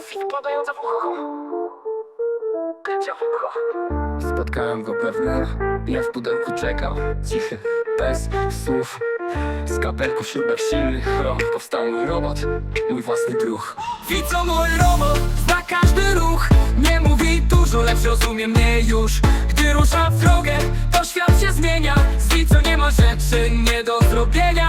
Wpadająca w ucho. Spotkałem go pewnie, ja w pudełku czekał. Cichy, bez słów. Z kapelku śrubek silnych rąk Powstał mój robot, mój własny druh. Widzą mój robot, zna każdy ruch. Nie mówi dużo, lecz rozumie mnie już. Gdy rusza w drogę, to świat się zmienia. Z Wico nie ma rzeczy nie do zrobienia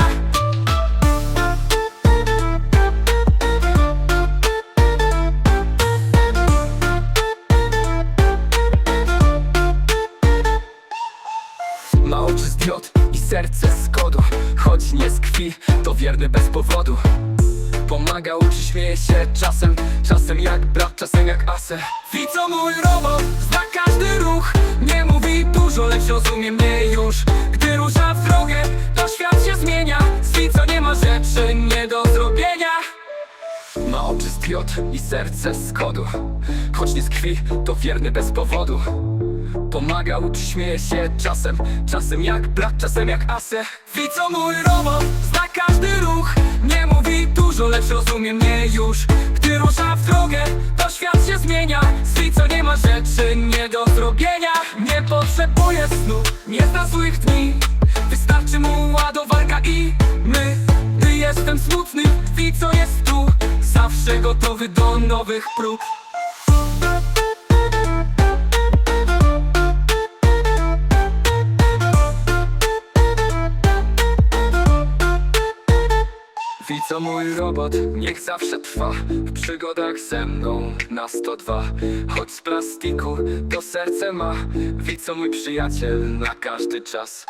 Ma oczy z diod i serce z kodu Choć nie z krwi, to wierny bez powodu. Pomaga, uczy, śmieje się czasem. Czasem jak brat, czasem jak ase Widzą mój robot, zna każdy ruch. Nie mówi dużo, lecz rozumie mnie już oczy z diod i serce z kodu. Choć nie z krwi, to wierny bez powodu. Pomaga, uczy, śmieje się czasem. Czasem jak brat, czasem jak ase Widzą mój robot, zna każdy ruch. Nie mówi dużo, lecz rozumie mnie już. Gdy rusza w drogę, to świat się zmienia. Z Wico nie ma rzeczy nie do zrobienia. Nie potrzebuje snu, nie zna złych dni. Wystarczy mu ładowarka i my. Gdy jestem smutny, Wico jest tu Zawsze gotowy do nowych prób. Wico mój robot, niech zawsze trwa. W przygodach ze mną na 102 Choć z plastiku to serce ma. Wico mój przyjaciel na każdy czas